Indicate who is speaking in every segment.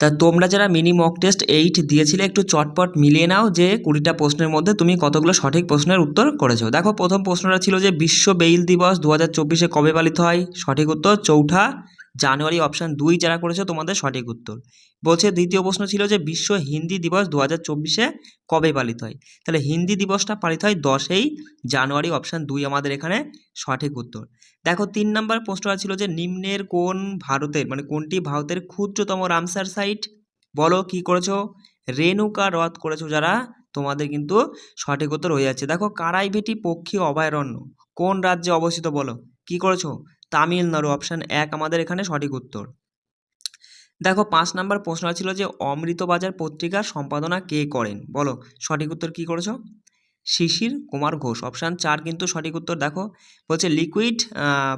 Speaker 1: তা তোমরা যারা মিনি মক টেস্ট এইট দিয়েছিলে, একটু চটপট মিলিয়ে নাও যে কুড়িটা প্রশ্নের মধ্যে তুমি কতগুলো সঠিক প্রশ্নের উত্তর করেছ। দেখো, প্রথম প্রশ্নটা ছিল যে বিশ্ব বেইল দিবস দু হাজার চব্বিশে কবে পালিত হয়? সঠিক উত্তর চৌঠা জানুয়ারি অপশান দুই যারা করেছ তোমাদের সঠিক উত্তর। বলছে, দ্বিতীয় প্রশ্ন ছিল যে বিশ্ব হিন্দি দিবস দু হাজার চব্বিশে কবে পালিত হয়? তাহলে হিন্দি দিবসটা পালিত হয় দশই জানুয়ারি অপশান দুই আমাদের এখানে সঠিক উত্তর। দেখো, তিন নম্বর প্রশ্নটা ছিল যে নিম্নের কোন ভারতের মানে কোনটি ভারতের ক্ষুদ্রতম রামসার সাইট বলো, কি করেছ? রেণুকা হ্রদ করেছ যারা, তোমাদের কিন্তু সঠিক উত্তর হয়ে যাচ্ছে। দেখো, কারাইভেটি পক্ষী অভয়ারণ্য, কোন রাজ্যে অবস্থিত বলো? কি করেছ? তামিলনাড়ু অপশান এক আমাদের এখানে সঠিক উত্তর। দেখো, পাঁচ নাম্বার প্রশ্নটা ছিল যে অমৃতবাজার পত্রিকার সম্পাদনা কে করেন? বলো, সঠিক উত্তর কি করেছ? শিশির কুমার ঘোষ। অপশান চার কিন্তু সঠিক উত্তর দেখো। বলছে লিকুইড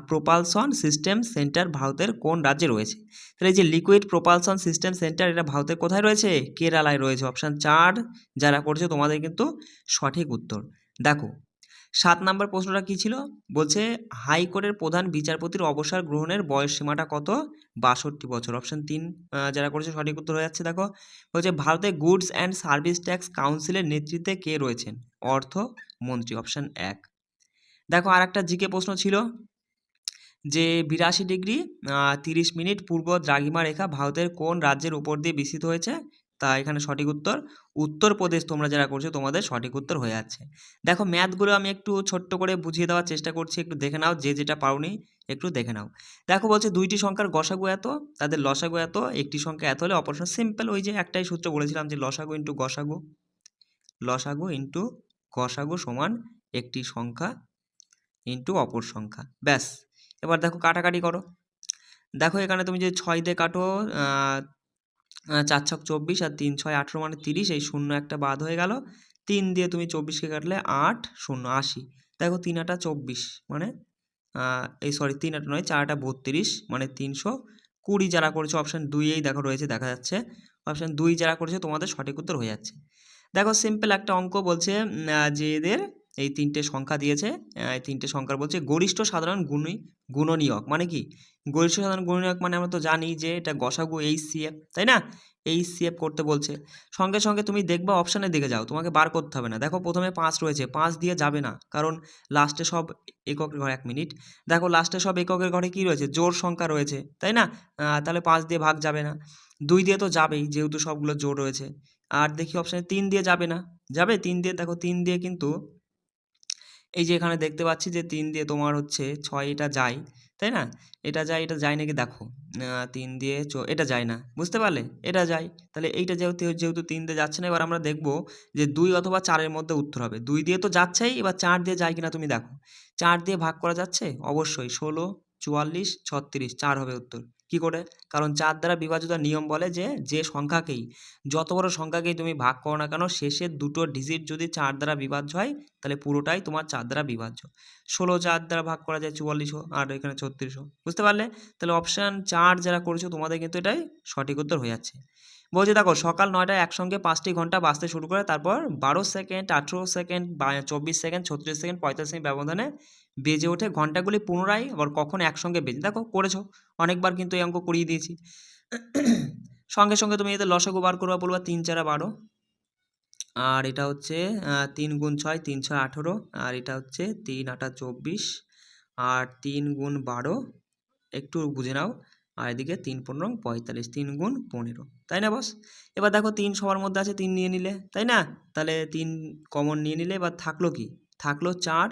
Speaker 1: প্রোপালসন সিস্টেম সেন্টার ভারতের কোন রাজ্যে রয়েছে? তাহলে এই যে লিকুইড প্রোপালসন সিস্টেম সেন্টার এটা ভারতের কোথায় রয়েছে? কেরালায় রয়েছে। অপশান চার যারা করছে তোমাদের কিন্তু সঠিক উত্তর। দেখো সাত নম্বর প্রশ্নটা কী ছিল? বলছে হাইকোর্টের প্রধান বিচারপতির অবসর গ্রহণের বয়স সীমাটা কত? বাষট্টি বছর। অপশান তিন যারা করেছে সঠিক উত্তর হয়ে যাচ্ছে, দেখো। বলছে, ভারতে গুডস অ্যান্ড সার্ভিস ট্যাক্স কাউন্সিলের নেতৃত্বে কে রয়েছেন? অর্থ মন্ত্রী অপশান এক। দেখো আর একটা জিকে প্রশ্ন ছিল যে, বিরাশি ডিগ্রি তিরিশ মিনিট পূর্ব দ্রাঘিমা রেখা ভারতের কোন রাজ্যের উপর দিয়ে বিস্তৃত হয়েছে? তা এখানে সঠিক উত্তর। উত্তরপ্রদেশ তোমরা যারা করছ, তোমাদের সঠিক উত্তর হয়ে যাচ্ছে। দেখো, ম্যাথগুলো আমি একটু ছোট্ট করে বুঝিয়ে দেওয়ার চেষ্টা করছি। একটু দেখে নাও, যে যেটা পাওনি একটু দেখে নাও। দেখো, বলছে দুইটি সংখ্যার গসাগু এত, তাদের লসাগু এত, একটি সংখ্যা এত হলে অপারেশন সিম্পল। ওই যে একটাই সূত্র বলেছিলাম যে লসাগু ইন্টু গসাগু। লসাগু ইন্টু গসাগু সমান একটি সংখ্যা ইন্টু অপর সংখ্যা। ব্যাস, এবার দেখো কাটাকাটি করো। দেখো এখানে তুমি যে ছয় দিয়ে কাটো চার ছক চব্বিশ আর তিন ছয় আঠেরো মানে তিরিশ, এই শূন্য একটা বাদ হয়ে গেল। তিন দিয়ে তুমি চব্বিশকে কাটলে আট, শূন্য আশি। দেখো তিন আটা চব্বিশ মানে এই সরি তিন আটা নয়, চার আটা বত্রিশ মানে তিনশো কুড়ি যারা করেছে অপশান দুইয়েই দেখো রয়েছে, দেখা যাচ্ছে। অপশান দুই যারা করেছে, তোমাদের সঠিক উত্তর হয়ে যাচ্ছে। দেখো সিম্পল একটা অঙ্ক বলছে যে এদের এই তিনটে সংখ্যা দিয়েছে এই তিনটে সংখ্যার বলছে গরিষ্ঠ সাধারণ গুণী, গুণনীয়ক মানে কি? গরিষ্ঠ সাধারণ গুণনীয়ক মানে আমরা তো জানি যে এটা গসাগু এইচ সিএফ তাই না? এইচ সিএফ করতে বলছে। সঙ্গে সঙ্গে তুমি দেখবা অপশানের দিকে যাও, তোমাকে বার করতে হবে না। দেখো প্রথমে পাঁচ রয়েছে, পাঁচ দিয়ে যাবে না, কারণ লাস্টে সব এককের ঘরে, এক মিনিট। দেখো লাস্টে সব এককের ঘরে কি রয়েছে? জোর সংখ্যা রয়েছে, তাই না? তাহলে পাঁচ দিয়ে ভাগ যাবে না। দুই দিয়ে তো যাবেই, যেহেতু সবগুলো জোর রয়েছে। আর দেখি অপশানে তিন দিয়ে যাবে না, যাবে? তিন দিয়ে, দেখো তিন দিয়ে কিন্তু এই যে এখানে দেখতে পাচ্ছি যে তিন দিয়ে তোমার হচ্ছে ছয় এটা যায়, তাই না? এটা যায় এটা যায় নাকি দেখো। তিন দিয়ে চ, এটা যায় না, বুঝতে পারলে? এটা যায়। তাহলে এইটা যেহেতু যেহেতু তিন দিয়ে যাচ্ছে না, এবার আমরা দেখব যে দুই অথবা চারের মধ্যে উত্তর হবে। দুই দিয়ে তো যাচ্ছেই, এবার চার দিয়ে যায় কিনা তুমি দেখো। চার দিয়ে ভাগ করা যাচ্ছে? অবশ্যই। ষোলো, চুয়াল্লিশ, ছত্রিশ, চার হবে উত্তর। কি করে? কারণ চার দ্বারা বিভাজিত নিয়ম বলে যে যে সংখ্যাকেই, যত বড় সংখ্যাকেই তুমি ভাগ করো না কেন শেষের দুটো ডিজিট যদি চার দ্বারা বিভাজ্য হয়, তাহলে পুরোটাই তোমার চার দ্বারা বিভাজ্য। ষোলো চার দ্বারা ভাগ করা যায় চুয়াল্লিশশো আর এখানে ছত্রিশশো, বুঝতে পারলে? তাহলে অপশান চার যারা করেছ, তোমাদের কিন্তু এটাই সঠিক উত্তর হয়ে যাচ্ছে। বলছে, দেখো, সকাল নয়টায় একসঙ্গে পাঁচটি ঘণ্টা বাঁচতে শুরু করে তারপর বারো সেকেন্ড, আঠেরো সেকেন্ড চব্বিশ সেকেন্ড, ছত্রিশ সেকেন্ড, পঁয়তাল্লিশ সেকেন্ড ব্যবধানে বেজে ওঠে। ঘন্টাগুলি পুনরায় আবার কখন একসঙ্গে বেজে, দেখো, করেছ। অনেকবার কিন্তু এই অঙ্ক করিয়ে দিয়েছি। সঙ্গে সঙ্গে তুমি এতে লসাগু বার করবা, বলবা তিন চারা বারো। আর এটা হচ্ছে তিন গুণ ছয়, তিন ছয় আঠেরো। আর এটা হচ্ছে তিন আটা চব্বিশ। আর তিন গুণ বারো, একটু বুঝে নাও। আর এদিকে তিন পনেরো পঁয়তাল্লিশ তিন গুণ পনেরো। তাই না বস এবার দেখো তিন সবার মধ্যে আছে তিন নিয়ে নিলে তাই না? তাহলে তিন কমন নিয়ে নিলে এবার থাকল কি? থাকল চার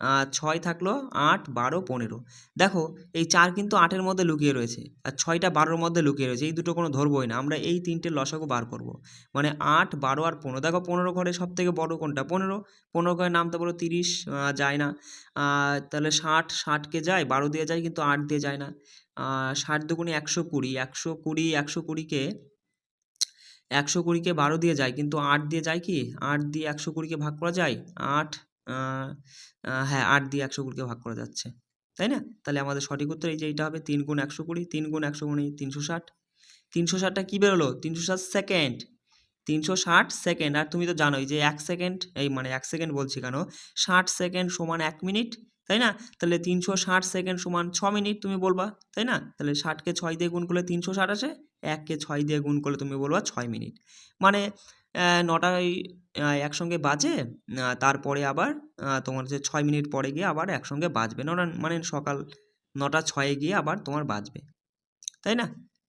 Speaker 1: আহ, ছয় থাকল আট বারো পনেরো। দেখো এই চার কিন্তু আটের মধ্যে লুকিয়ে রয়েছে আর ছয়টা বারোর মধ্যে লুকিয়ে রয়েছে এই দুটো কোনো ধরবোই না। আমরা এই তিনটে লসাগু বার করব। মানে আট বারো আর পনেরো। দেখো পনেরো ঘরে সব থেকে বড়ো কোনটা? পনেরো। পনেরো ঘরে নামতে বলো তিরিশ যায় না। তাহলে ষাট ষাটকে যায় বারো দিয়ে যায় কিন্তু আট দিয়ে যায় না। ষাট দুগুণে একশো কুড়ি একশো কুড়ি, একশো কুড়িকে একশো কুড়িকে বারো দিয়ে যায়, কিন্তু আট দিয়ে যায় কি? আট দিয়ে একশো কুড়িকে ভাগ করা যায়? আট হ্যাঁ আট দিয়ে একশো কুড়িকে ভাগ করা যাচ্ছে, তাই না? তাহলে আমাদের সঠিক উত্তর এই যে এইটা হবে তিন গুণ একশো কুড়ি, তিন গুণ একশো কুড়ি, তিনশো ষাট। তিনশো ষাটটা কী বেরোলো? তিনশো ষাট সেকেন্ড। তিনশো ষাট সেকেন্ড, আর তুমি তো জানোই যে এক সেকেন্ড, এই মানে এক সেকেন্ড বলছি কেন? ষাট সেকেন্ড সমান এক মিনিট তাই না? তাহলে তিনশো ষাট সেকেন্ড সমান ছ মিনিট তুমি বলবা, তাই না? তাহলে ষাটকে ছয় দিয়ে গুণ করলে তিনশো ষাট আসে এককে ছয় দিয়ে গুণ করলে তুমি বলবা ছয় মিনিট মানে নটায় একসঙ্গে বাজে তারপরে আবার তোমার যে ছয় মিনিট পরে গিয়ে আবার একসঙ্গে বাজবে। নটা মানে সকাল নটা ছয়ে গিয়ে আবার তোমার বাজবে। তাই না?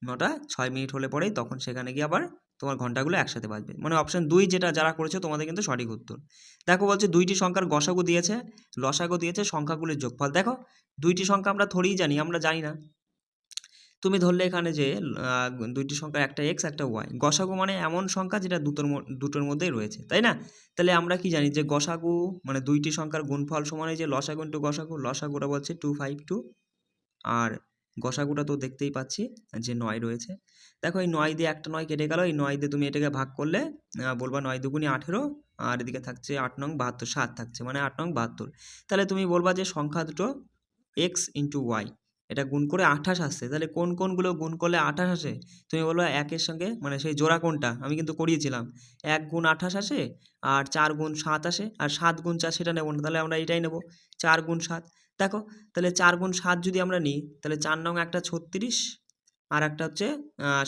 Speaker 1: নটা, ছয় মিনিট হলে পরেই তখন সেখানে গিয়ে আবার তোমার ঘন্টাগুলো একসাথে বাজবে। মানে অপশন দুই যেটা যারা করেছে, তোমাদের কিন্তু সঠিক উত্তর। দেখো বলছে দুইটি সংখ্যার গসাগু দিয়েছে, লসাগু দিয়েছে সংখ্যাগুলির যোগফল। দেখো, দুইটি সংখ্যা আমরা থোড়িই জানি, আমরা জানি না। তুমি ধরলে এখানে যে দুইটি সংখ্যা একটা এক্স একটা ওয়াই গসাগু মানে এমন সংখ্যা যেটা দুটোর দুটোর মধ্যেই রয়েছে, তাই না? তাহলে আমরা কি জানি যে গসাগু মানে দুইটি সংখ্যার গুণফল সমান যে লসাগু ইন্টু গসাগু, লসাগুটা বলছে টু ফাইভ টু আর গসাগুটা তো দেখতেই পাচ্ছি, যে নয় রয়েছে। দেখো এই নয় দিয়ে একটা নয় কেটে গেল, এই নয় দিয়ে তুমি এটাকে ভাগ করলে বলবা নয় দুগুনি আঠেরো, আর এদিকে থাকছে আট নং বাহাত্তর, সাত থাকছে মানে আট নং বাহাত্তর। তাহলে তুমি বলবা যে সংখ্যা দুটো এক্স ইন্টু ওয়াই এটা গুণ করে আঠাশ আসছে। তাহলে কোন কোনগুলো গুণ করলে আঠাশ আসে? তুমি বলবা একের সঙ্গে মানে সেই জোড়া কোনটা আমি কিন্তু করিয়েছিলাম। এক গুণ আঠাশ আসে, আর চার গুণ সাত আসে, আর সাত গুণ চার সেটা নেব না, তাহলে আমরা এটাই নেব। চার গুণ সাত। দেখো, তাহলে চার গুণ সাত যদি আমরা নিই, তাহলে চার নং একটা ছত্রিশ, আর একটা হচ্ছে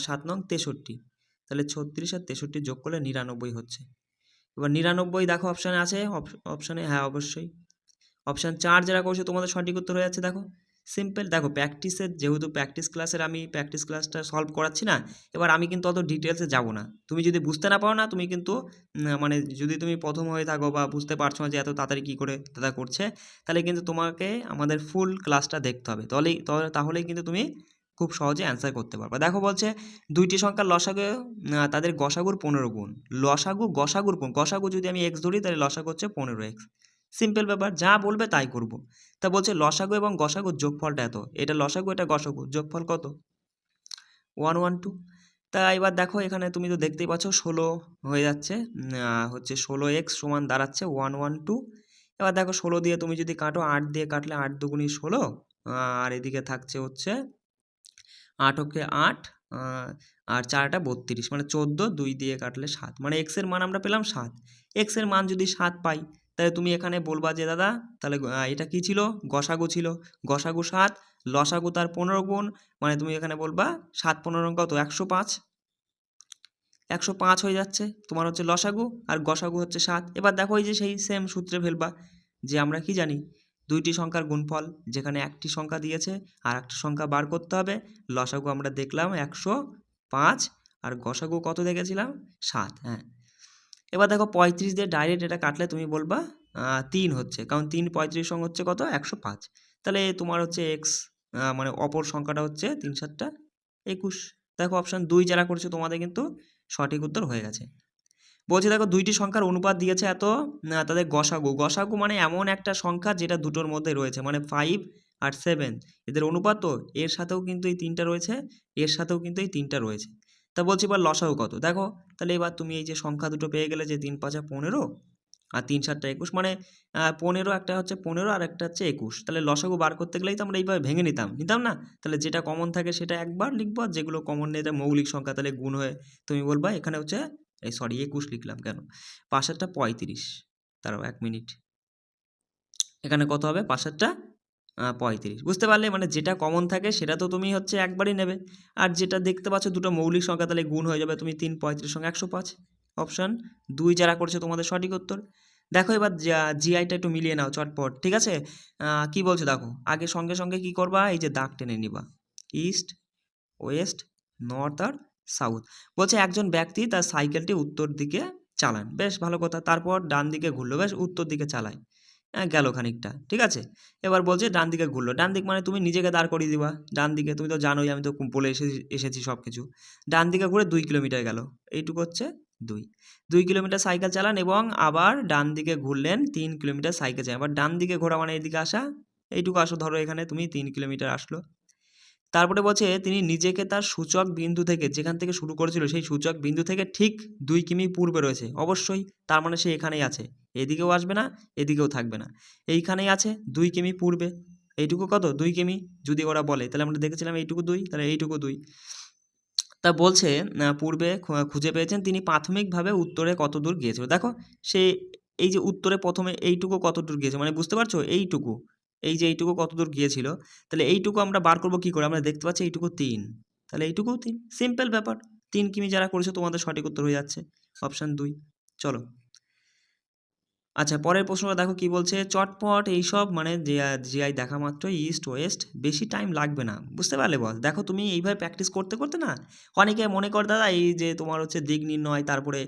Speaker 1: সাত নং তেষট্টি। তাহলে ছত্রিশ আর তেষট্টি যোগ করলে নিরানব্বই হচ্ছে। এবার নিরানব্বই দেখো অপশানে আছে অপশানে হ্যাঁ অবশ্যই। অপশান চার যারা করছে, তোমাদের সঠিক উত্তর হয়ে যাচ্ছে, দেখো। সিম্পল দেখো প্র্যাকটিসের যেহেতু প্র্যাকটিস ক্লাসের আমি প্র্যাকটিস ক্লাসটা সলভ করাচ্ছি না, এবার আমি কিন্তু অত ডিটেলসে যাব না। তুমি যদি বুঝতে না পারো না, তুমি কিন্তু মানে যদি তুমি প্রথম হয়ে থাকো বা বুঝতে পারছ না যে এত তাড়াতাড়ি কী করে দাদা করছে, তাহলে কিন্তু তোমাকে আমাদের ফুল ক্লাসটা দেখতে হবে। তাহলেই, তাহলে- তাহলেই কিন্তু তুমি খুব সহজে অ্যান্সার করতে পারবে। দেখো বলছে, দুইটি সংখ্যার লসাগু তাদের গসাগুর পনেরো গুণ। লসাগু, গসাগুর গুণ গসাগু যদি আমি এক্স ধরি, তাহলে লসাগু হচ্ছে পনেরো এক্স সিম্পল ব্যাপার, যা বলবে তাই করব। তা বলছে লসাগু এবং গসাগুর যোগফলটা এত। এটা লসাগু, এটা গসাগু, যোগফল কত? One one, two. তা এবার দেখো, এখানে তুমি তো দেখতেই পাচ্ছ, ষোলো হয়ে যাচ্ছে হচ্ছে ষোলো এক্স সমান দাঁড়াচ্ছে ওয়ান ওয়ান, টু। এবার দেখো, ষোলো দিয়ে তুমি যদি কাটো, আট দিয়ে কাটলে আট দুগুনি ষোলো আর এদিকে থাকছে হচ্ছে আট ওকে আট আর চারটা বত্রিশ মানে চোদ্দ দুই দিয়ে কাটলে সাত মানে এক্সের মান আমরা পেলাম সাত। এক্সের মান যদি সাত পাই তাহলে তুমি এখানে বলবা যে, দাদা, তাহলে এটা কি ছিল? গসাগু ছিল। গসাগু সাত, লসাগু তার পনেরো গুণ মানে তুমি এখানে বলবা সাত পনেরো কত? একশো পাঁচ। একশো পাঁচ হয়ে যাচ্ছে। তোমার হচ্ছে লসাগু আর গসাগু হচ্ছে সাত। এবার দেখো এই যে সেই সেম সূত্রে ফেলবা যে, আমরা কি জানি? দুইটি সংখ্যার গুণফল, যেখানে একটি সংখ্যা দিয়েছে আর একটা সংখ্যা বার করতে হবে। লসাগু আমরা দেখলাম একশো পাঁচ আর গসাগু কত দেখেছিলাম? সাত হ্যাঁ। এবার দেখো পঁয়ত্রিশ দিয়ে ডাইরেক্ট এটা কাটলে তুমি বলবা তিন হচ্ছে। কারণ তিন পঁয়ত্রিশ সঙ্গে হচ্ছে কত? একশো পাঁচ। তাহলে তোমার হচ্ছে এক্স মানে অপর সংখ্যাটা হচ্ছে তিন সাতটা একুশ। দেখো অপশান দুই যারা করছে তোমাদের কিন্তু সঠিক উত্তর হয়ে গেছে। বলছে দেখো দুইটি সংখ্যার অনুপাত দিয়েছে এত তাদের গসাগু। গসাগু মানে এমন একটা সংখ্যা যেটা দুটোর মধ্যে রয়েছে মানে ফাইভ আর সেভেন এদের অনুপাত তো এর সাথেও কিন্তু এই তিনটা রয়েছে, এর সাথেও কিন্তু এই তিনটা রয়েছে। তা বলছি এবার লসাগু কত? দেখো তাহলে এবার তুমি এই যে সংখ্যা দুটো পেয়ে গেলে যে তিন পাঁচা পনেরো আর তিন সাতটা একুশ মানে পনেরো একটা হচ্ছে পনেরো আর একটা হচ্ছে একুশ। তাহলে লসাগু বার করতে গেলেই তো আমরা এইভাবে ভেঙে নিতাম। নিতাম না? তাহলে যেটা কমন থাকে সেটা একবার লিখব আর যেগুলো কমন নেই এটা মৌলিক সংখ্যা তাহলে গুণ হয়ে তুমি বলবা এখানে হচ্ছে এই সরি একুশ লিখলাম কেন? পাশেরটা পঁয়ত্রিশ। তারও এক মিনিট। এখানে কত হবে? পাশেরটা আহ, পঁয়ত্রিশ। বুঝতে পারলে? মানে যেটা কমন থাকে সেটা তো তুমি হচ্ছে একবারই নেবে। আর যেটা দেখতে পাচ্ছ, দুটো মৌলিক সংখ্যা তাহলে গুণ হয়ে যাবে তুমি তিন, পঁয়ত্রিশ সঙ্গে একশো পাঁচ। অপশান দুই যারা করছে তোমাদের সঠিক উত্তর। দেখো এবার জিআইটা একটু মিলিয়ে নাও চটপট, ঠিক আছে? কি বলছে দেখো? আগে সঙ্গে সঙ্গে কি করবা? এই যে দাগ টেনে নিবা। ইস্ট ওয়েস্ট নর্থ আর সাউথ বলছে একজন ব্যক্তি তার সাইকেলটি উত্তর দিকে চালান। বেশ ভালো কথা। তারপর ডান দিকে ঘুরলো। বেশ উত্তর দিকে চালায়। গেল খানিকটা, ঠিক আছে? এবার বলছে ডান দিকে ঘুরলো। ডান দিক মানে তুমি নিজেকে দাঁড় করিয়ে দিবা। ডান দিকে তুমি তো জানোই আমি তো বলে এসে এসেছি সব কিছু ডান দিকে ঘুরে দুই কিলোমিটার গেল। এইটুকু হচ্ছে দুই। দুই কিলোমিটার সাইকেল চালান এবং আবার ডান দিকে ঘুরলেন তিন কিলোমিটার সাইকেল চালান। আবার ডান দিকে ঘোরা মানে এদিকে আসা। এইটুকু আসো, ধরো এখানে তুমি তিন কিলোমিটার আসলো। তারপরে বলছে তিনি নিজেকে তার সূচক বিন্দু থেকে যেখান থেকে শুরু করেছিল, সেই সূচক বিন্দু থেকে ঠিক দুই কিমি পূর্বে রয়েছে। অবশ্যই তার মানে সে এখানেই আছে। এদিকেও আসবে না, এদিকেও থাকবে না। এইখানেই আছে দুই কিমি পূর্বে। এইটুকু কত? দুই কিমি? যদি ওরা বলে, তাহলে আমরা দেখেছিলাম এইটুকু দুই, তাহলে এইটুকু দুই। তা বলছে পূর্বে খুঁজে পেয়েছেন তিনি প্রাথমিকভাবে উত্তরে কত দূর গিয়েছিল। দেখো, সে এই যে উত্তরে প্রথমে এইটুকু কত দূর গিয়েছে মানে বুঝতে পারছ? এইটুকু। এই যে এইটুকু কত দূর গিয়েছিল, তাহলে এইটুকু আমরা বার করব কী করে? আমরা দেখতে পাচ্ছি এইটুকু তিন। তাহলে এইটুকুও তিন। সিম্পল ব্যাপার। তিন কিমি যারা করেছে, তোমাদের সঠিক উত্তর হয়ে যাচ্ছে। অপশান দুই। চলো। আচ্ছা পরের প্রশ্নটা দেখো কি বলছে? চটপট এইসব মানে জিআই দেখা মাত্র ইস্ট ওয়েস্ট বেশি টাইম লাগবে না। বুঝতে পারলে বল? দেখো তুমি এইভাবে প্র্যাকটিস করতে করতে না, অনেকে মনে কর, দাদা, এই যে তোমার হচ্ছে দিক নির্ণয়, তারপরে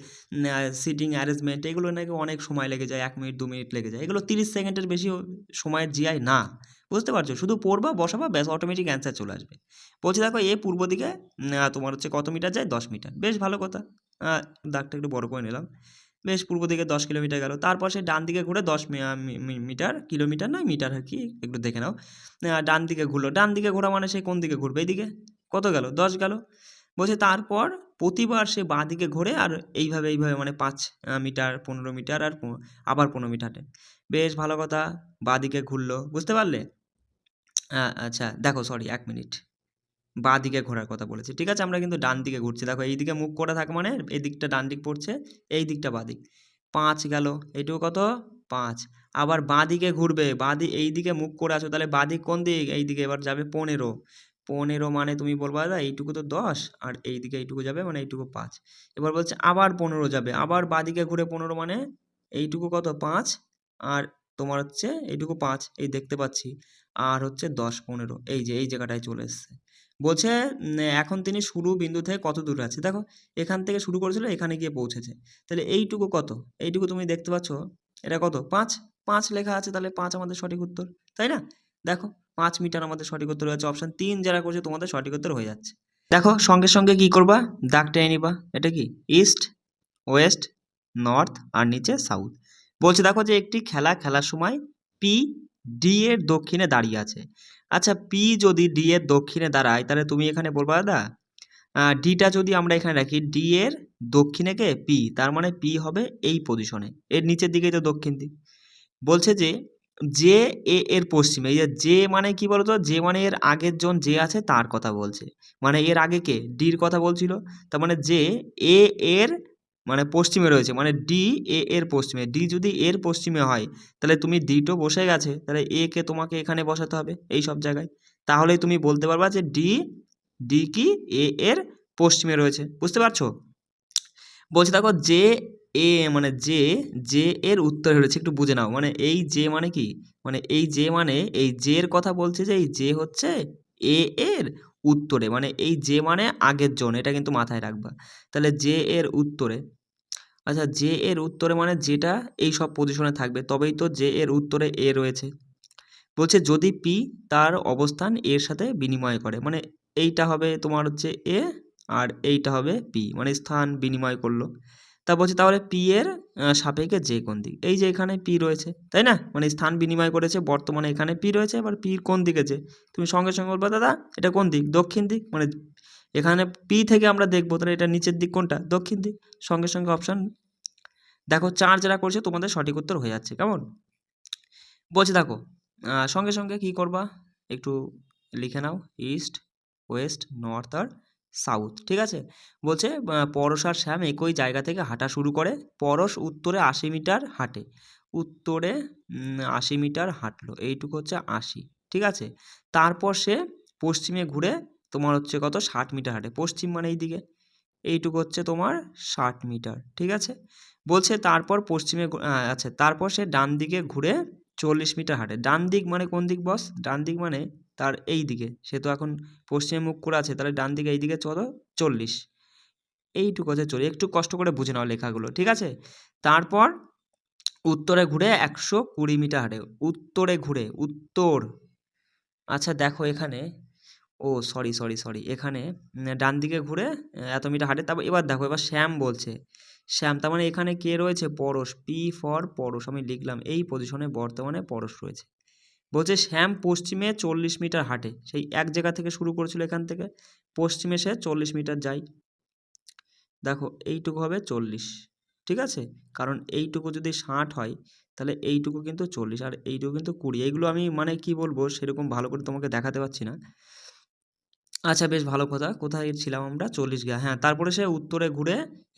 Speaker 1: সিটিং অ্যারেঞ্জমেন্ট এগুলো নাকি অনেক সময় লেগে যায়, এক মিনিট দু মিনিট লেগে যায়। এগুলো তিরিশ সেকেন্ডের বেশি সময়ের জিআই না। বুঝতে পারছ? শুধু পড়বা, বসাবা, ব্যাস অটোমেটিক অ্যান্সার চলে আসবে। বলছি দেখো, এ পূর্ব দিকে তোমার হচ্ছে কত মিটার যায়? দশ মিটার বেশ ভালো কথা। দাগটা একটু বড় করে নিলাম। বেশ পূর্ব দিকে দশ কিলোমিটার গেল। তারপর সে ডান দিকে ঘুরে দশ মিটার, কিলোমিটার নয়, মিটার কি, একটু দেখে নাও। ডান দিকে ঘুরলো। ডান দিকে ঘোরা মানে সে কোন দিকে ঘুরবে? এইদিকে। কত গেল? দশ গেল। বলছে তারপর প্রতিবার সে বাঁ দিকে ঘোরে আর এইভাবে এইভাবে মানে পাঁচ মিটার, পনেরো মিটার আর আবার পনেরো মিটারে বেশ ভালো কথা। বাঁ দিকে ঘুরলো। বুঝতে পারলে? আচ্ছা দেখো সরি এক মিনিট। বাঁ দিকে ঘোরার কথা বলেছি। ঠিক আছে, আমরা কিন্তু ডান দিকে ঘুরছি। দেখো এই দিকে মুখ করে থাকে মানে এই দিকটা ডান দিক পড়ছে এই দিকটা বাঁ দিক পাঁচ গেল এইটুকু কত? পাঁচ। আবার বাঁ দিকে ঘুরবে বাঁ দিক এই দিকে মুখ করে আছো, তাহলে বাঁ দিক কোন দিক? এই দিকে এবার যাবে পনেরো। পনেরো মানে তুমি বলবা, দাদা, এইটুকু তো দশ, আর এই দিকে এইটুকু যাবে মানে এইটুকু পাঁচ। এবার বলছে, আবার পনেরো যাবে। আবার বাঁ দিকে ঘুরে পনেরো মানে এইটুকু কত? পাঁচ। আর তোমার হচ্ছে, এইটুকু পাঁচ। এই দেখতে পাচ্ছি। আর হচ্ছে দশ, পনেরো। এই যে, এই জায়গাটায় চলে এসছে। বলছে এখন তিনি শুরু বিন্দু থেকে কত দূরে আছে? দেখো, এখান থেকে শুরু করেছিল, এখানে গিয়ে পৌঁছেছে। তাহলে এইটুকু কত? এইটুকু তুমি দেখতে পাচ্ছ? এটা কত? পাঁচ? পাঁচ লেখা আছে, তাহলে পাঁচ আমাদের সঠিক উত্তর, তাই না? দেখো, পাঁচ মিটার আমাদের সঠিক উত্তর হয়েছে অপশান তিন যারা করছে, তোমাদের সঠিক উত্তর হয়ে যাচ্ছে। দেখো, সঙ্গে সঙ্গে কি করবা? দাগ টেনে নিবা। এটা কি? ইস্ট ওয়েস্ট নর্থ আর নিচে সাউথ বলছে, দেখো যে একটি খেলা খেলার সময় পি ডি এর দক্ষিণে দাঁড়িয়ে আছে। আচ্ছা পি যদি ডি এর দক্ষিণে দাঁড়ায়, তাহলে তুমি এখানে বলবা, দাদা ডিটা যদি আমরা এখানে রাখি ডি এর দক্ষিণে কে? পি তার মানে পি হবে এই পজিশনে এর নিচের দিকেই তো দক্ষিণ দিক। বলছে যে যে এ এর পশ্চিমে, এই যে যে মানে কি বলতো? যে মানে এর আগের জন যে আছে, তার কথা বলছে। মানে এর আগে কে? ডির কথা বলছিল। তার মানে যে এ এর মানে পশ্চিমে রয়েছে মানে ডি এ এর পশ্চিমে। ডি যদি এর পশ্চিমে হয়, তাহলে তুমি ডিটো বসে গেছে, তাহলে এ কে তোমাকে এখানে বসাতে হবে এই সব জায়গায়। তাহলেই তুমি বলতে পারবা যে ডি ডি কি এ এর পশ্চিমে রয়েছে, বুঝতে পারছ? বলছি দেখো যে এ মানে যে যে এর উত্তরে রয়েছে, একটু বুঝে নাও। মানে এই যে মানে কি? মানে এই যে মানে এই যে এর কথা বলছে যে এই যে হচ্ছে এ এর উত্তরে। মানে এই যে মানে আগের জন, এটা কিন্তু মাথায় রাখবা। তাহলে যে এর উত্তরে আচ্ছা যে এর উত্তরে মানে যেটা এই সব পজিশনে থাকবে, তবেই তো যে এর উত্তরে এ রয়েছে। বলছে, যদি পি তার অবস্থান এর সাথে বিনিময় করে মানে এইটা হবে তোমার হচ্ছে এ আর এইটা হবে পি মানে স্থান বিনিময় করল। তা বলছে, তাহলে পি এর সাপেক্ষে যে কোন দিক? এই যে এখানে পি রয়েছে, তাই না? মানে স্থান বিনিময় করেছে, বর্তমানে এখানে পি রয়েছে, এবার পির কোন দিকে যে? তুমি সঙ্গে সঙ্গে বলবা, দাদা, এটা কোন দিক? দক্ষিণ দিক? মানে এখানে পি থেকে আমরা দেখব, তাহলে এটা নিচের দিক কোনটা? দক্ষিণ দিক। সঙ্গে সঙ্গে অপশান দেখো চার যারা করছে, তোমাদের সঠিক উত্তর হয়ে যাচ্ছে, কেমন? বলছে দেখো সঙ্গে সঙ্গে কি করবা? একটু লিখে নাও ইস্ট ওয়েস্ট নর্থ আর সাউথ ঠিক আছে? বলছে পরশ আর শ্যাম একই জায়গা থেকে হাঁটা শুরু করে। পরশ উত্তরে আশি মিটার হাঁটে। উত্তরে আশি মিটার হাঁটলো। এইটুকু হচ্ছে আশি, ঠিক আছে? তারপর সে পশ্চিমে ঘুরে তোমার হচ্ছে কত? ষাট মিটার হাঁটে। পশ্চিম মানে এই দিকে এইটুকু হচ্ছে তোমার ষাট মিটার, ঠিক আছে? বলছে তারপর পশ্চিমে আচ্ছা তারপর সে ডান দিকে ঘুরে চল্লিশ মিটার হাঁটে। ডান দিক মানে কোন দিক বস ডান দিক মানে তার এই দিকে। সে তো এখন পশ্চিমে মুখ করে আছে, তাহলে ডান দিকে এই দিকে চলো চল্লিশ। এইটুকু হচ্ছে চল্লিশ। একটু কষ্ট করে বুঝে নাও লেখাগুলো, ঠিক আছে? তারপর উত্তরে ঘুরে একশো কুড়ি মিটার হাঁটে। উত্তরে ঘুরে, উত্তর। আচ্ছা দেখো এখানে ও সরি সরি সরি। এখানে ডান দিকে ঘুরে এত মিটার হাঁটে, তারপর এবার দেখো, এবার শ্যাম বলছে। শ্যাম, তার মানে এখানে কে রয়েছে? পরশ পি ফর পরশ, আমি লিখলাম, এই পজিশনে বর্তমানে পরশ রয়েছে। বলছে, শ্যাম, পশ্চিমে চল্লিশ মিটার হাঁটে। সেই এক জায়গা থেকে শুরু করেছিল এখান থেকে। পশ্চিমে সে চল্লিশ মিটার যায়। দেখো, এইটুকু হবে চল্লিশ, ঠিক আছে? কারণ এইটুকু যদি ষাট হয়, তাহলে এইটুকু কিন্তু চল্লিশ, আর এইটুকু কিন্তু কুড়ি। এইগুলো আমি মানে কি বলব, সেরকম ভালো করে তোমাকে দেখাতে পারছি না। আচ্ছা বেশ ভালো কথা। কোথায় ছিলাম আমরা? চল্লিশ গা হ্যাঁ তারপরে সে উত্তরে ঘুরে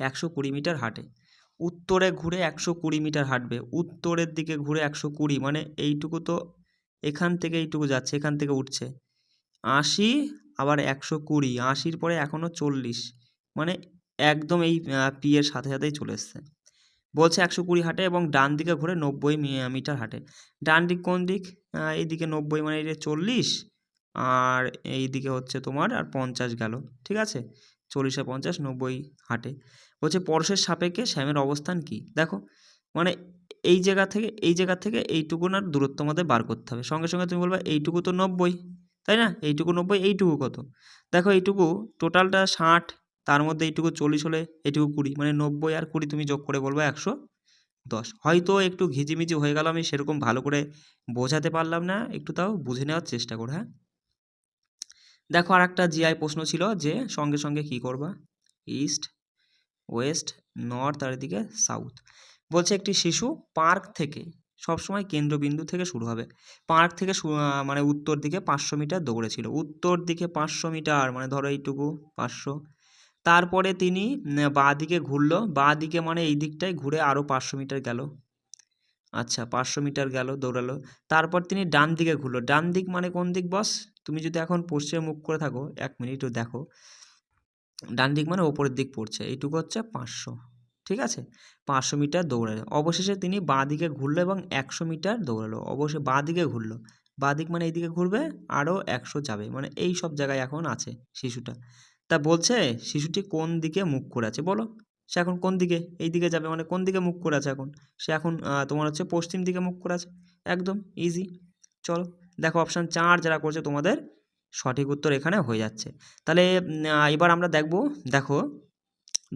Speaker 1: একশো কুড়ি মিটার হাঁটে। উত্তরে ঘুরে একশো কুড়ি মিটার হাঁটবে। উত্তরের দিকে ঘুরে একশো কুড়ি মানে এইটুকু তো এখান থেকে এইটুকু যাচ্ছে, এখান থেকে উঠছে। আশি, আবার একশো কুড়ি, আশির পরে এখনও চল্লিশ মানে একদম এই পি এর সাথে সাথেই চলে এসছে। বলছে একশো কুড়ি হাঁটে এবং ডান দিকে ঘুরে নব্বই মিটার হাঁটে। ডান দিক কোন দিক? এইদিকে নব্বই মানে এটা চল্লিশ আর এই দিকে হচ্ছে তোমার আর পঞ্চাশ গেল, ঠিক আছে? চল্লিশে পঞ্চাশ, নব্বই হাটে। বলছে, পরশের সাপেক্ষে শ্যামের অবস্থান কি? দেখো মানে এই জায়গা থেকে, এই জায়গা থেকে এইটুকুনার দূরত্ব আমাদের বার করতে হবে। সঙ্গে সঙ্গে তুমি বলবে, এইটুকু তো নব্বই, তাই না? এইটুকু নব্বই, এইটুকু কত? দেখো, এইটুকু টোটালটা ষাট, তার মধ্যে এইটুকু চল্লিশ হলে এইটুকু কুড়ি মানে নব্বই আর কুড়ি তুমি যোগ করে বলবে একশো দশ। হয়তো একটু ঘিজিমিজি হয়ে গেল, আমি সেরকম ভালো করে বোঝাতে পারলাম না, একটু তাও বুঝে নেওয়ার চেষ্টা করো হ্যাঁ? দেখো আর একটা জিআই প্রশ্ন ছিল যে সঙ্গে সঙ্গে কি করবা? ইস্ট ওয়েস্ট নর্থ আর এদিকে সাউথ বলছে একটি শিশু পার্ক থেকে সবসময় কেন্দ্রবিন্দু থেকে শুরু হবে। পার্ক থেকে মানে উত্তর দিকে পাঁচশো মিটার দৌড়েছিল উত্তর দিকে পাঁচশো মিটার মানে ধরো এইটুকু, পাঁচশো। তারপরে তিনি বাঁ দিকে ঘুরলো। বাঁ দিকে মানে এই দিকটায় ঘুরে আরও পাঁচশো মিটার গেল। আচ্ছা পাঁচশো মিটার গেল, দৌড়ালো। তারপর তিনি ডান দিকে ঘুরলো। ডান দিক মানে কোন দিক, বস? তুমি যদি এখন পশ্চিমে মুখ করে থাকো, এক মিনিট দেখো। ডান দিক মানে ওপরের দিক পড়ছে। এইটুকু হচ্ছে পাঁচশো। ঠিক আছে? পাঁচশো মিটার দৌড়ালো। অবশেষে তিনি বাঁ দিকে ঘুরলো এবং একশো মিটার দৌড়ালো। অবশ্যই বাঁ দিকে ঘুরলো। বাঁ দিক মানে এইদিকে ঘুরবে আরও একশো যাবে। মানে এই সব জায়গায় এখন আছে শিশুটা। তা বলছে, শিশুটি কোন দিকে মুখ করে আছে? বলো। সে এখন কোন দিকে? এই দিকে যাবে। মানে কোন দিকে মুখ করে আছে এখন? সে এখন তোমার হচ্ছে পশ্চিম দিকে মুখ করে আছে। একদম ইজি চলো, দেখো অপশান চার যারা করছে তোমাদের সঠিক উত্তর এখানে হয়ে যাচ্ছে। তাহলে এবার আমরা দেখব, দেখো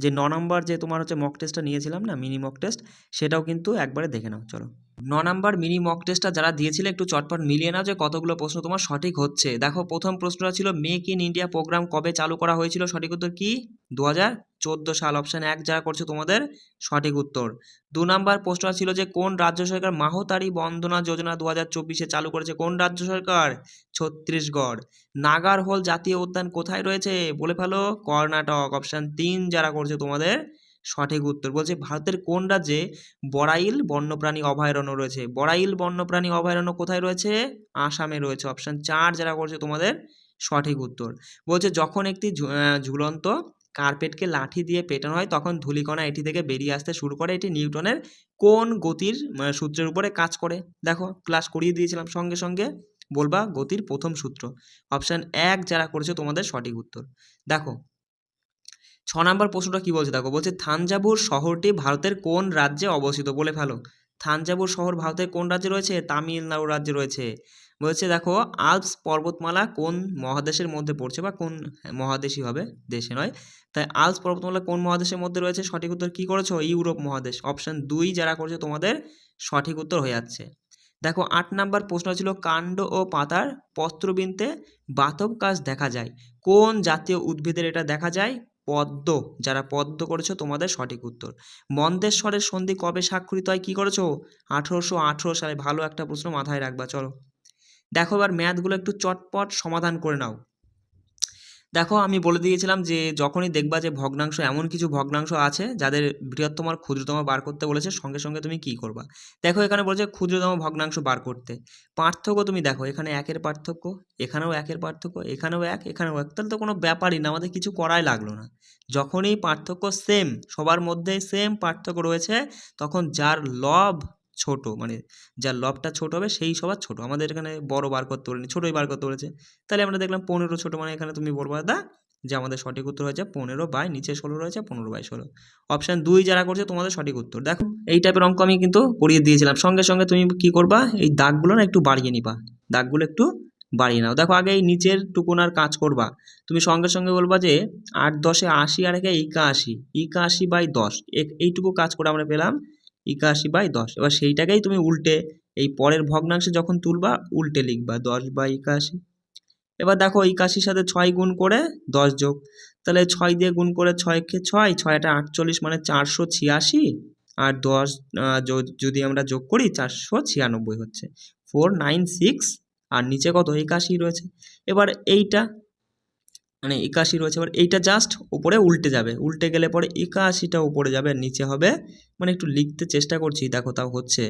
Speaker 1: যে ন নম্বর যে তোমার হচ্ছে মক টেস্টটা নিয়েছিলাম না মিনি মক টেস্ট সেটাও কিন্তু একবারে দেখে নাও। চলো। ন নম্বর মিনি মক টেস্টটা যারা দিয়েছিলে, একটু চটপট মিলিয়ে নাও যে কতগুলো প্রশ্ন তোমার সঠিক হচ্ছে। দেখো, প্রথম প্রশ্নটা ছিল, মেক ইন ইন্ডিয়া প্রোগ্রাম কবে চালু করা হয়েছিল? সঠিক উত্তর কি? দু চোদ্দ সাল। অপশান এক যারা করছে তোমাদের সঠিক উত্তর। দু নম্বর প্রশ্নটা ছিল যে, কোন রাজ্য সরকার মাহতারি বন্দনা যোজনা দু হাজার চব্বিশে চালু করেছে? কোন রাজ্য সরকার? ছত্তিশগড়। নাগারহোল জাতীয় উদ্যান কোথায় রয়েছে? বলে ফেলো, কর্ণাটক। অপশান তিন, যারা করছে তোমাদের সঠিক উত্তর। বলছে, ভারতের কোন রাজ্যে বড়াইল বন্যপ্রাণী অভয়ারণ্য রয়েছে? বড়াইল বন্যপ্রাণী অভয়ারণ্য কোথায় রয়েছে? আসামে রয়েছে। অপশান চার যারা করছে তোমাদের সঠিক উত্তর। বলছে, যখন একটি ঝুলন্ত কার্পেটকে লাঠি দিয়ে পেটানো হয়, তখন ধূলিকণা এটি থেকে বেরিয়ে আসতে শুরু করে। এটি নিউটনের কোন গতির সূত্রের উপরে কাজ করে? দেখো ক্লাস করিয়ে দিয়েছিলাম সঙ্গে সঙ্গে। বলবা গতির প্রথম সূত্র। অপশান এক যারা করেছে তোমাদের সঠিক উত্তর। দেখো ছ নম্বর প্রশ্নটা কি বলছে? দেখো, বলছে, থাঞ্জাভুর শহরটি ভারতের কোন রাজ্যে অবস্থিত? বলে ফেলো। থাঞ্জাভুর শহর ভারতের কোন রাজ্যে রয়েছে? তামিলনাড়ু রাজ্যে রয়েছে। বলছে, দেখো, আলপস পর্বতমালা কোন মহাদেশের মধ্যে পড়ছে বা কোন মহাদেশই হবে, দেশে নয়। তাই আলপস পর্বতমালা কোন মহাদেশের মধ্যে রয়েছে? সঠিক উত্তর কি করেছ? ইউরোপ মহাদেশ। অপশান দুই যারা করেছে, তোমাদের সঠিক উত্তর হয়ে যাচ্ছে। দেখো, আট নাম্বার প্রশ্ন ছিল, কাণ্ড ও পাতার পত্রবিন্দে বাতব কাজ দেখা যায়। কোন জাতীয় উদ্ভিদের এটা দেখা যায়? পদ্ম, যারা পদ্ম করেছ তোমাদের সঠিক উত্তর। মন্দেশ্বরের সন্ধি কবে স্বাক্ষরিত হয় কী করেছ? আঠেরোশো আঠেরো সালে ভালো একটা প্রশ্ন মাথায় রাখবা, চলো। দেখো এবার ম্যাথগুলো একটু চটপট সমাধান করে নাও। দেখো, আমি বলে দিয়েছিলাম যে, যখনই দেখবা যে ভগ্নাংশ এমন কিছু ভগ্নাংশ আছে, যাদের বৃহত্তম আর ক্ষুদ্রতম বার করতে বলেছে, সঙ্গে সঙ্গে তুমি কি করবা? দেখো, এখানে বলেছে ক্ষুদ্রতম ভগ্নাংশ বার করতে। পার্থক্য তুমি দেখো, এখানে একের পার্থক্য, এখানেও একের পার্থক্য, এখানেও এক এখানেও এক। তাহলে তো কোনো ব্যাপারই না, আমাদের কিছু করাই লাগল না। যখনই পার্থক্য সেম সবার মধ্যে সেম পার্থক্য রয়েছে, তখন যার লব ছোট মানে যার লবটা ছোট হবে সেই সবার ছোট। আমাদের এখানে বড় বার করতে বলেনি, ছোটোই বার করতে বলেছে। তাহলে আমরা দেখলাম পনেরো ছোটো মানে এখানে তুমি বলবা দা যে আমাদের সঠিক উত্তর হয়েছে পনেরো বাই নিচে ষোলো রয়েছে, পনেরো বাই ষোলো। অপশান দুই যারা করছে তোমাদের সঠিক উত্তর। দেখো, এই টাইপের অঙ্ক আমি কিন্তু করিয়ে দিয়েছিলাম। সঙ্গে সঙ্গে তুমি কি করবা, এই দাগগুলো না একটু বাড়িয়ে নিবা। দাগগুলো একটু বাড়িয়ে নাও। দেখো, আগে এই নিচের টুকুনার কাজ করবা। তুমি সঙ্গে সঙ্গে বলবা যে আট দশে আশি আর একে একাশি। একাশি বাই দশ। এইটুকু কাজ করে আমরা পেলাম একাশি বাই দশ। এবার সেইটাকেই তুমি উল্টে এই পরের ভগ্নাংশে যখন তুলবা, উল্টে লিখবা দশ বাই একাশি। এবার দেখো একাশির সাথে ছয় গুণ করে দশ যোগ। তাহলে ছয় দিয়ে গুণ করে ছয়কে ছয়, ছয়টা আটচল্লিশ মানে চারশো ছিয়াশি। আর দশ যদি আমরা যোগ করি চারশো ছিয়ানব্বই হচ্ছে। ফোর, নাইন, সিক্স, আর নিচে কত? একাশি রয়েছে। এবার এইটা মানে একাশি রয়েছে, এবার এইটা জাস্ট উপরে উল্টে যাবে। উল্টে গেলে পরে একাশিটা উপরে যাবে নিচে হবে মানে একটু লিখতে চেষ্টা করছি, দেখো তাও হচ্ছে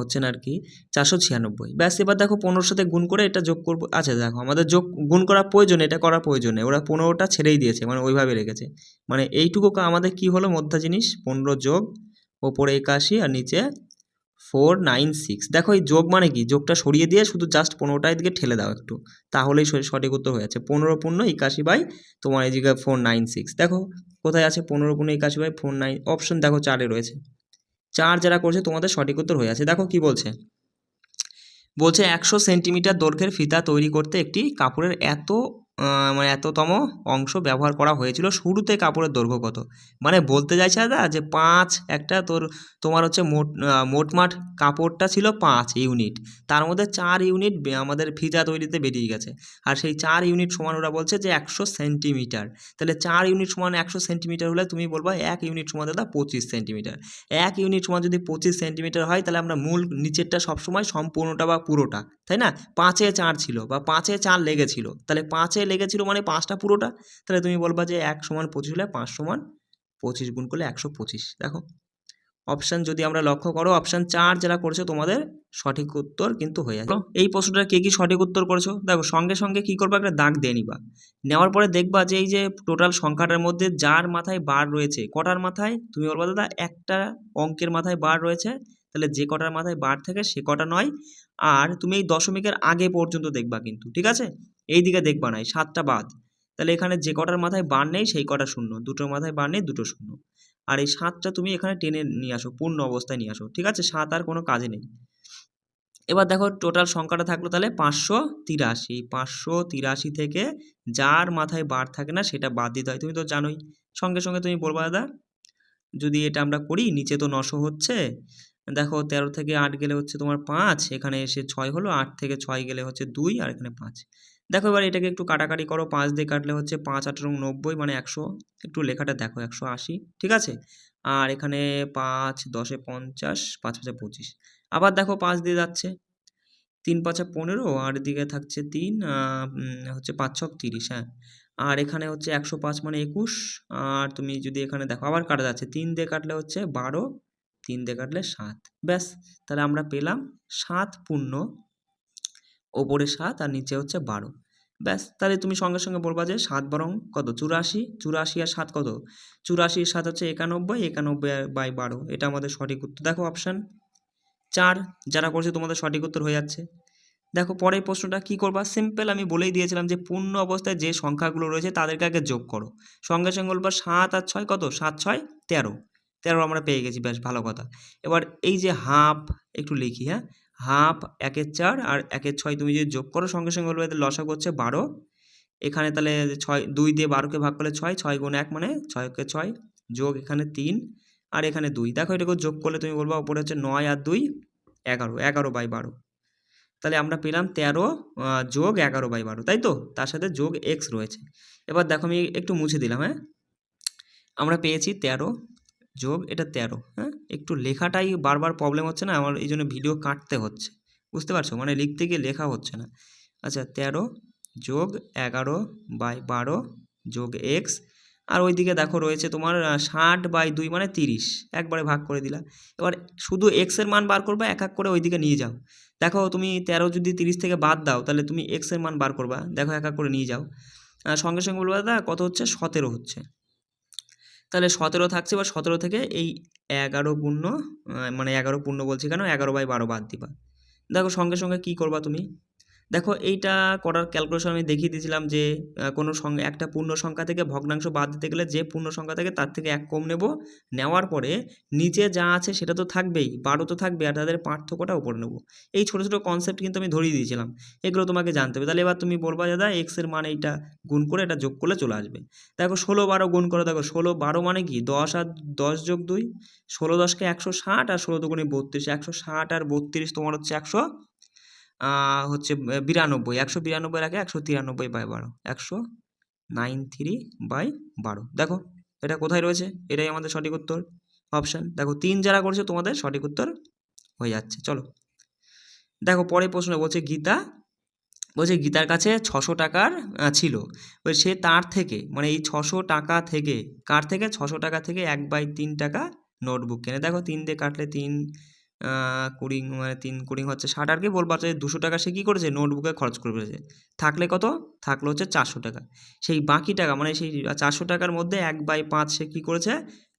Speaker 1: হচ্ছে না আর কি, চারশো ছিয়ানব্বই। ব্যাস, এবার দেখো পনেরোর সাথে গুণ করে এটা যোগ করব আচ্ছা দেখো, আমাদের যোগ, গুণ করার প্রয়োজনে, এটা করা প্রয়োজনে ওরা পনেরোটা ছেড়েই দিয়েছে মানে ওইভাবে রেখেছে। মানে এইটুকু আমাদের কি হলো, মধ্যা জিনিস, পনেরো যোগ, ওপরে একাশি, আর নিচে ফোর নাইন সিক্স দেখো এই যোগ মানে কি? যোগটা সরিয়ে দিয়ে শুধু জাস্ট পনেরোটার দিকে ঠেলে দাও একটু। তাহলেই সঠিক উত্তর হয়ে যাচ্ছে। পনেরো পূর্ণ একাশি বাই তোমার জায়গায় ফোর নাইন সিক্স দেখো কোথায় আছে পনেরো পূর্ণ একাশি বাই ফোর নাইন অপশন দেখো চারে রয়েছে। চার যারা করছে তোমাদের সঠিক উত্তর হয়ে আছে দেখো কি বলছে? বলছে একশো সেন্টিমিটার দৈর্ঘ্যের ফিতা তৈরি করতে একটি কাপড়ের এত মানে এততম অংশ ব্যবহার করা হয়েছিল। শুরুতে কাপড়ের দৈর্ঘ্য কত? মানে বলতে চাইছে দাদা যে পাঁচ একটা তোর, তোমার হচ্ছে মোট মোটমাট কাপড়টা ছিল পাঁচ ইউনিট। তার মধ্যে চার ইউনিট আমাদের ফিতা তৈরিতে বেরিয়ে গেছে। আর সেই চার ইউনিট সমান ওরা বলছে যে একশো সেন্টিমিটার। তাহলে চার ইউনিট সমান একশো সেন্টিমিটার হলে তুমি বলবা এক ইউনিট সমান দাদা পঁচিশ সেন্টিমিটার। এক ইউনিট সমান যদি পঁচিশ সেন্টিমিটার হয়, তাহলে আমরা মূল নিচেরটা সবসময় সম্পূর্ণটা বা পুরোটা, তাই না? পাঁচে চার ছিল বা পাঁচে চার লেগেছিল। তাহলে পাঁচে লেগেছিল মানে পাঁচটা পুরোটা, তাহলে তুমি বলবা যে এক সমান পঁচিশ হলে পাঁচ সমান পঁচিশ গুণ করলে একশো পঁচিশ। দেখো অপশান যদি আমরা লক্ষ্য করো অপশান চার যারা করেছ তোমাদের সঠিক উত্তর কিন্তু হয়ে যাবে এই প্রশ্নটা কে কি সঠিক উত্তর করেছ? দেখো, সঙ্গে সঙ্গে কি করবে? একটা দাগ দিয়ে নিবা। নেওয়ার পরে দেখবা যে এই যে টোটাল সংখ্যাটার মধ্যে যার মাথায় বার রয়েছে, কটার মাথায়? তুমি বলবা, দাদা, একটা অঙ্কের মাথায় বার রয়েছে, তাহলে যে কটার মাথায় বার থাকে সে কটা নয়। আর তুমি এই দশমিকের আগে পর্যন্ত দেখবা কিন্তু, ঠিক আছে? এই দিকে দেখবা না, এই সাতটা বাদ। তাহলে এখানে যে কটার মাথায় বার নেই, সেই কটা শূন্য। দুটোর মাথায় বার নেই, দুটো শূন্য। আর এই সাতটা তুমি এখানে টেনে নিয়ে আসো, পূর্ণ অবস্থায় নিয়ে আসো, ঠিক আছে? সাত আর কোনো কাজে নেই। এবার দেখো টোটাল সংখ্যাটা থাকল তাহলে পাঁচশো তিরাশি। পাঁচশো তিরাশি থেকে যার মাথায় বার থাকে না, সেটা বাদ দিতে হয়। তুমি তো জানোই। সঙ্গে সঙ্গে তুমি বলবা, দাদা, যদি এটা আমরা করি, নিচে তো নশো হচ্ছে। দেখো তেরো থেকে আট গেলে হচ্ছে তোমার পাঁচ, এখানে এসে ছয় হলো, আট থেকে ছয় গেলে হচ্ছে দুই, আর এখানে পাঁচ। দেখো এবার এটাকে একটু কাটাকাটি করো, পাঁচ দিয়ে কাটলে হচ্ছে পাঁচ, আঠেরো, নব্বই মানে একশো। একটু লেখাটা দেখো, একশো আশি, ঠিক আছে? আর এখানে পাঁচ, দশে পঞ্চাশ, পাঁচ পাঁচে পঁচিশ। আবার দেখো পাঁচ দিয়ে যাচ্ছে। তিন পাঁচে পনেরো, আর এদিকে থাকছে তিন হচ্ছে পাঁচ ছক তিরিশ হ্যাঁ। আর এখানে হচ্ছে একশো পাঁচ মানে একুশ, আর তুমি যদি এখানে দেখো, আবার কাটা যাচ্ছে। তিন দিয়ে কাটলে হচ্ছে বারো, তিন দিয়ে কাটলে সাত, ব্যাস। তাহলে আমরা পেলাম সাত পূর্ণ ওপরে সাত আর নিচে হচ্ছে বারো। ব্যাস, তাহলে তুমি সঙ্গে সঙ্গে বলবা যে সাত বরং কত? চুরাশি? চুরাশি আর সাত কত? চুরাশির সাত হচ্ছে একানব্বই একানব্বই বাই বারো। এটা আমাদের সঠিক উত্তর। দেখো অপশান চার, যারা করছে তোমাদের সঠিক উত্তর হয়ে যাচ্ছে। দেখো, পরের প্রশ্নটা কি করবা? সিম্পল আমি বলেই দিয়েছিলাম যে পূর্ণ অবস্থায় যে সংখ্যাগুলো রয়েছে তাদেরকে আগে যোগ করো। সঙ্গে সঙ্গে বলবা সাত আর ছয় কত? সাত, ছয়, তেরো। তেরো আমরা পেয়ে গেছি বেশ ভালো কথা। এবার এই যে হাফ একটু লিখি হ্যাঁ? হাফ, একের চার আর একের ছয় তুমি যদি যোগ করো সঙ্গে সঙ্গে বলবে লসাগু হচ্ছে বারো। এখানে তাহলে ছয়, দুই দিয়ে বারোকে ভাগ করলে ছয় ছয় গুণ এক মানে ছয়কে ছয় যোগ এখানে তিন আর এখানে দুই। দেখো এটাকে যোগ করলে তুমি বলব ওপরে হচ্ছে নয় আর দুই, এগারো এগারো বাই বারো। তাহলে আমরা পেলাম তেরো যোগ এগারো বাই বারো, তাই তো? তার সাথে যোগ এক্স রয়েছে। এবার দেখো আমি একটু মুছে দিলাম হ্যাঁ? আমরা পেয়েছি তেরো যোগ এটা তেরো হ্যাঁ? একটু লেখাটাই বারবার প্রবলেম হচ্ছে না, আমার এই জন্য ভিডিও কাটতে হচ্ছে। বুঝতে পারছ? মানে লিখতে গিয়ে লেখা হচ্ছে না। আচ্ছা তেরো যোগ এগারো বাই বারো যোগ এক্স আর ওইদিকে দেখো রয়েছে তোমার ষাট বাই দুই মানে তিরিশ, একবারে ভাগ করে দিলা। এবার শুধু এক্সের মান বার করবে, এক এক করে ওইদিকে নিয়ে যাও। দেখো, তুমি তেরো যদি তিরিশ থেকে বাদ দাও, তাহলে তুমি এক্সের মান বার করবা। দেখো, এক এক করে নিয়ে যাও। সঙ্গে সঙ্গে বলব, দাদা, কত হচ্ছে? সতেরো হচ্ছে। তাহলে সতেরো থাকছে বা সতেরো থেকে এই এগারো পূর্ণ মানে এগারো পূর্ণ বলছি কেন? এগারো বাই বারো বাদ দিবা। দেখো সঙ্গে সঙ্গে কি করবা তুমি? দেখো এইটা করার ক্যালকুলেশন আমি দেখিয়ে দিয়েছিলাম যে কোনো সঙ্গে একটা পূর্ণ সংখ্যা থেকে ভগ্নাংশ বাদ দিতে গেলে যে পূর্ণ সংখ্যা থাকে তার থেকে এক কম নেব। নেওয়ার পরে নিচে যা আছে সেটা তো থাকবেই, বারো তো থাকবে আর তাদের পার্থক্যটা উপরে নেব। এই ছোটো ছোটো কনসেপ্ট কিন্তু আমি ধরিয়ে দিয়েছিলাম। এগুলো তোমাকে জানতে হবে। তাহলে এবার তুমি বলবা, দাদা এক্সের মান এইটা গুণ করে এটা যোগ করলে চলে আসবে। দেখো ষোলো বারো গুণ করে, দেখো ষোলো বারো মানে কি? দশ আর দশ যোগ দুই, ষোলো দশকে একশো ষাট, আর ষোলো দুগুণে বত্রিশ, একশো ষাট আর বত্রিশ তোমার হচ্ছে একশো হচ্ছে বিরানব্বই, একশো বিরানব্বই আগে একশো তিরানব্বই বাই বারো, একশো নাইন থ্রি বাই বারো। দেখো, এটা কোথায় রয়েছে? এটাই আমাদের সঠিক উত্তর অপশান। দেখো, তিন যারা করছে, তোমাদের সঠিক উত্তর হয়ে যাচ্ছে। চলো। দেখো, পরের প্রশ্ন বলছে, গীতা বলছে, গীতার কাছে ছশো টাকার ছিল। সে তার থেকে মানে এই ছশো টাকা থেকে, কার থেকে? ছশো টাকা থেকে এক বাই তিন টাকা নোটবুক কেনে। দেখো, তিন দিয়ে কাটলে তিন কুড়ি মানে তিন কুড়ি হচ্ছে ষাট আর কি বলব যে দুশো টাকা সে কী করেছে? নোটবুকে খরচ করে ফেলেছে। থাকলে কত? থাকল হচ্ছে চারশো টাকা। সেই বাকি টাকা মানে সেই চারশো টাকার মধ্যে এক বাই পাঁচ সে কী করেছে?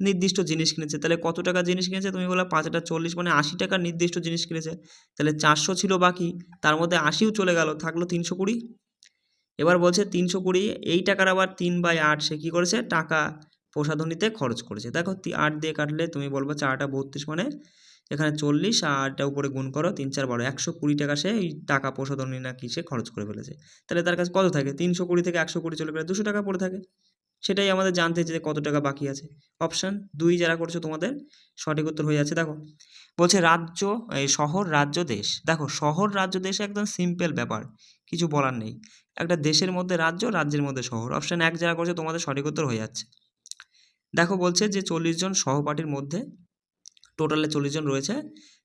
Speaker 1: নির্দিষ্ট জিনিস কিনেছে। তাহলে কত টাকা জিনিস কিনেছে? তুমি বলো পাঁচ হাজার চল্লিশ মানে আশি টাকার নির্দিষ্ট জিনিস কিনেছে। তাহলে চারশো ছিল বাকি, তার মধ্যে আশিও চলে গেল, থাকল তিনশো কুড়ি। এবার বলছে তিনশো কুড়ি, এই টাকার আবার তিন বাই আট সে কী করেছে? টাকা প্রসাধনীতে খরচ করেছে। দেখো আট দিয়ে কাটলে তুমি বলব চারটা বত্রিশ মানে এখানে চল্লিশ আর আটটা উপরে গুণ করো তিন চার বারো, একশো কুড়ি টাকা সে এই টাকা প্রসাধনী না কিসে খরচ করে ফেলেছে। তাহলে তার কাছে কত থাকে? তিনশো কুড়ি থেকে একশো কুড়ি চলে গেলে দুশো টাকা পড়ে থাকে। সেটাই আমাদের জানতে যে কত টাকা বাকি আছে। অপশান দুই যারা করছ তোমাদের, সঠিক উত্তর হয়ে যাচ্ছে। দেখো, বলছে রাজ্য, এই শহর, রাজ্য, দেশ। দেখো, শহর, রাজ্য, দেশ একদম সিম্পল ব্যাপার। কিছু বলার নেই। একটা দেশের মধ্যে রাজ্য, রাজ্যের মধ্যে শহর। অপশান এক যারা করছে তোমাদের সঠিক উত্তর হয়ে যাচ্ছে। দেখো, বলছে যে চল্লিশ জন সহপাঠীর মধ্যে টোটালে চল্লিশ জন রয়েছে।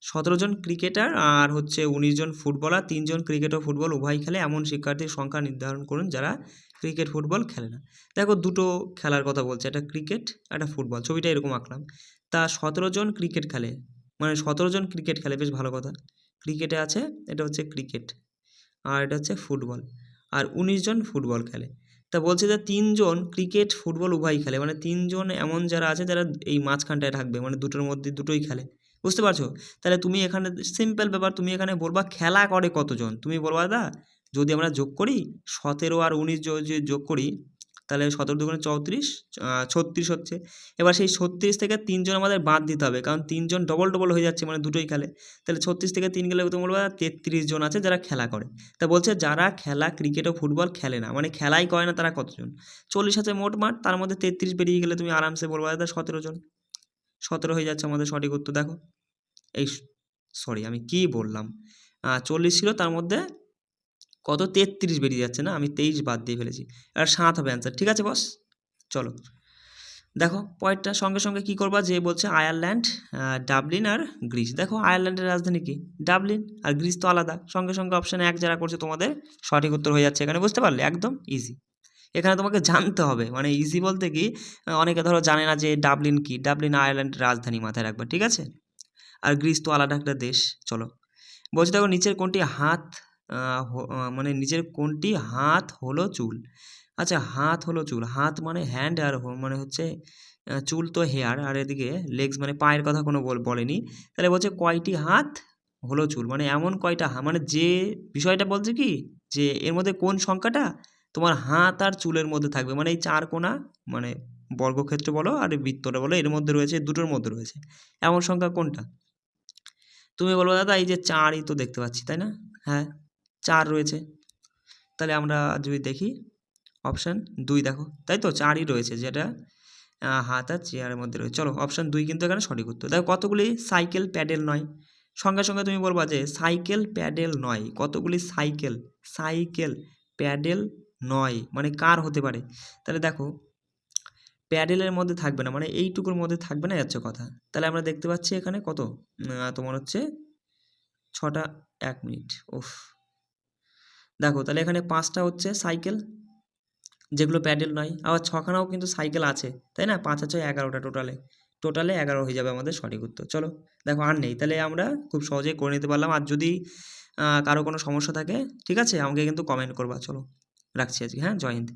Speaker 1: সতেরো জন ক্রিকেটার আর হচ্ছে উনিশ জন ফুটবলার। তিনজন ক্রিকেট ও ফুটবল উভয় খেলে। এমন শিক্ষার্থীর সংখ্যা নির্ধারণ করুন যারা ক্রিকেট, ফুটবল খেলে না। দেখো দুটো খেলার কথা বলছে। একটা ক্রিকেট, একটা ফুটবল। ছবিটা এরকম আঁকলাম। তা সতেরো জন ক্রিকেট খেলে। মানে সতেরো জন ক্রিকেট খেলে। বেশ ভালো কথা। ক্রিকেটে আছে, এটা হচ্ছে ক্রিকেট। আর এটা হচ্ছে ফুটবল। আর উনিশ জন ফুটবল খেলে। তা বলছে যে তিনজন ক্রিকেট, ফুটবল উভয়ই খেলে। মানে তিনজন এমন যারা আছে যারা এই মাঝখানটায় থাকবে মানে দুটোর মধ্যে দুটোই খেলে। বুঝতে পারছ? তাহলে তুমি এখানে সিম্পল ব্যাপার, তুমি এখানে বলবা খেলা করে কতজন? তুমি বলবা দা যদি আমরা যোগ করি, সতেরো আর উনিশ যদি যোগ করি তাহলে সতেরো দুগুণে চৌত্রিশ ছত্রিশ হচ্ছে। এবার সেই ছত্রিশ থেকে তিনজন আমাদের বাদ দিতে হবে, কারণ তিনজন ডবল ডবল হয়ে যাচ্ছে মানে দুটোই খেলে। তাহলে ছত্রিশ থেকে তিন গেলে তুমি বলব তেত্রিশ জন আছে যারা খেলা করে। তা বলছে যারা খেলা ক্রিকেট ও ফুটবল খেলে না মানে খেলাই করে না তারা কতজন? চল্লিশ আছে মোট মাঠ, তার মধ্যে তেত্রিশ বেরিয়ে গেলে তুমি আরামসে বলব দাদা সতেরো জন। সতেরো হয়ে যাচ্ছে আমাদের সঠিক উত্তর, দেখো। এই সরি আমি কি বললাম? চল্লিশ ছিল, তার মধ্যে কত তেত্রিশ বেরিয়ে যাচ্ছে না? আমি তেইশ বাদ দিয়ে ফেলেছি। আর সাত হবে অ্যান্সার ঠিক আছে বস চলো। দেখো পয়েন্টটা সঙ্গে সঙ্গে কি করবা? যে বলছে আয়ারল্যান্ড ডাবলিন আর গ্রিস। দেখো, আয়ারল্যান্ডের রাজধানী কি? ডাবলিন আর গ্রিস তো আলাদা। সঙ্গে সঙ্গে অপশান এক যারা করছে তোমাদের, সঠিক উত্তর হয়ে যাচ্ছে এখানে। বুঝতে পারলে? একদম ইজি এখানে তোমাকে জানতে হবে। মানে ইজি বলতে কি অনেকে ধরো জানে না যে ডাবলিন কি? ডাবলিন আয়ারল্যান্ডের রাজধানী মাথায় রাখবা, ঠিক আছে? আর গ্রিস তো আলাদা একটা দেশ। চলো। বলছি দেখো, নিচের কোনটি হাত মানে নিচের কোনটি? হাত হলো চুল। আচ্ছা হাত হলো চুল। হাত মানে হ্যান্ড আর মানে হচ্ছে চুল তো হেয়ার আর এদিকে লেগস মানে পায়ের কথা কোনো বল- বলেনি। তাহলে বলছে কয়টি হাত হলো চুল? মানে এমন কয়টা মানে যে বিষয়টা বলছে কি? যে এর মধ্যে কোন সংখ্যাটা? তোমার হাত আর চুলের মধ্যে থাকবে। মানে এই চার কোণা মানে বর্গক্ষেত্র বলো আর বৃত্তটা বলো, এর মধ্যে রয়েছে, দুটোর মধ্যে রয়েছে। এমন সংখ্যা কোনটা? তুমি বলব, দাদা, এই যে চারই তো দেখতে পাচ্ছি, তাই না? হ্যাঁ। চার রয়েছে। তাহলে আমরা যদি দেখি অপশান দুই দেখো। তাই তো? চারই রয়েছে যেটা হাত আর চেয়ারের মধ্যে রয়েছে। চলো অপশান দুই কিন্তু এখানে সঠিক উত্তর। দেখো, কতগুলি সাইকেল প্যাডেল নয়? সঙ্গে সঙ্গে তুমি বলবা যে সাইকেল প্যাডেল নয়, কতগুলি সাইকেল সাইকেল প্যাডেল নয় মানে কার হতে পারে? তাহলে দেখো প্যাডেলের মধ্যে থাকবে না মানে এইটুকুর মধ্যে থাকবে না, যাচ্ছে কথা। তাহলে আমরা দেখতে পাচ্ছি এখানে কত? তোমার হচ্ছে ছটা, এক মিনিট। উফ। দেখো, তাহলে এখানে পাঁচটা হচ্ছে সাইকেল যেগুলো প্যাডেল নয়। আবার ছখানাও কিন্তু সাইকেল আছে, তাই না? পাঁচ আর ছয় এগারোটা টোটালে টোটালে এগারো হয়ে যাবে আমাদের সঠিক উত্তর। চলো, দেখো, আর নেই। তাহলে আমরা খুব সহজেই করে নিতে পারলাম। আর যদি কারও কোনো সমস্যা থাকে, ঠিক আছে? আমাকে কিন্তু কমেন্ট করবা। চলো, রাখছি আজকে হ্যাঁ? জয় হিন্দ।